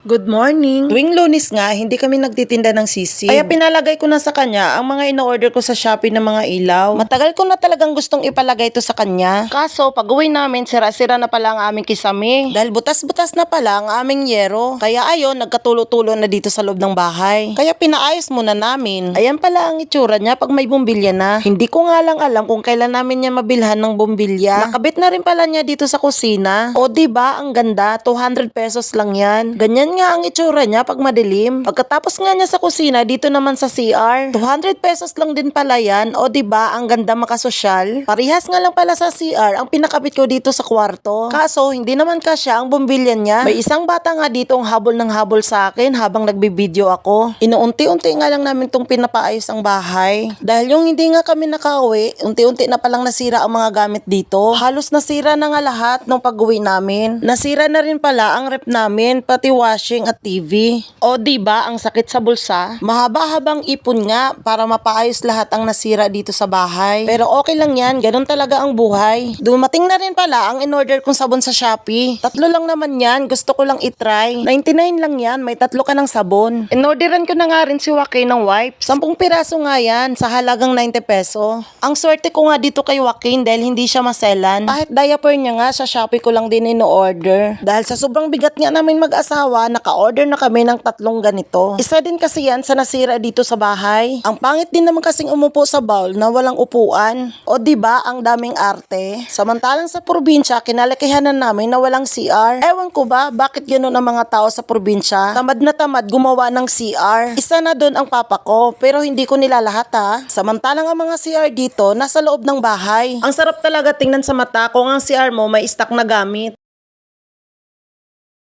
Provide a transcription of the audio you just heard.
Good morning. Tuwing lunis nga, hindi kami nagtitinda ng sisig. Kaya pinalagay ko na sa kanya ang mga ino-order ko sa Shopee ng mga ilaw. Matagal ko na talagang gustong ipalagay ito sa kanya. Kaso, pag uwi namin, sira-sira na pala ang aming kisame. Dahil butas-butas na pala ang aming yero. Kaya ayon, nagkatulo-tulo na dito sa loob ng bahay. Kaya pinaayos muna namin. Ayan pala ang itsura niya pag may bumbilya na. Hindi ko nga lang alam kung kailan namin niya mabilhan ng bumbilya. Nakabit na rin pala niya dito sa kusina. O ba ang ganda, 200 pesos lang yan. Ganyan nga ang itsura niya pag madilim. Pagkatapos nga niya sa kusina, dito naman sa CR. 200 pesos lang din pala yan. O ba ang ganda makasosyal. Parihas nga lang pala sa CR ang pinakabit ko dito sa kwarto. Kaso hindi naman kasya ang bumbilya niya. May isang bata nga dito ang habol ng habol sa akin habang nagbibideo ako. Inuunti-unti nga lang namin tong pinapaayos ang bahay. Dahil yung hindi nga kami nakauwi, unti-unti na palang nasira ang mga gamit dito. Halos nasira na nga lahat nung pag-uwi namin. Nasira na rin pala ang rep namin, pati washing at TV. O di ba ang sakit sa bulsa? Mahaba-habang ipon nga para mapaayos lahat ang nasira dito sa bahay. Pero okay lang yan, ganun talaga ang buhay. Dumating na rin pala ang in-order kong sabon sa Shopee. Tatlo lang naman yan, gusto ko lang itry. 99 lang yan, may tatlo ka ng sabon. In-orderan ko na nga rin si Joaquin ng wipes. 10 piraso nga yan, sa halagang 90 peso. Ang swerte ko nga dito kay Joaquin dahil hindi siya maselan. Kahit diaper niya nga, sa Shopee ko lang din in-order. Dahil sa sobrang bigat nga namin mag-asawa, naka-order na kami ng tatlong ganito. Isa din kasi yan sa nasira dito sa bahay. Ang pangit din naman kasing umupo sa bowl na walang upuan. O ba ang daming arte? Samantalang sa probinsya, kinalakihanan namin na walang CR. Ewan ko ba, bakit ganoon ang mga tao sa probinsya? Tamad na tamad gumawa ng CR. Isa na doon ang papa ko, pero hindi ko nila lahat ha. Samantalang ang mga CR dito, nasa loob ng bahay. Ang sarap talaga tingnan sa mata kung ang CR mo may stock na gamit.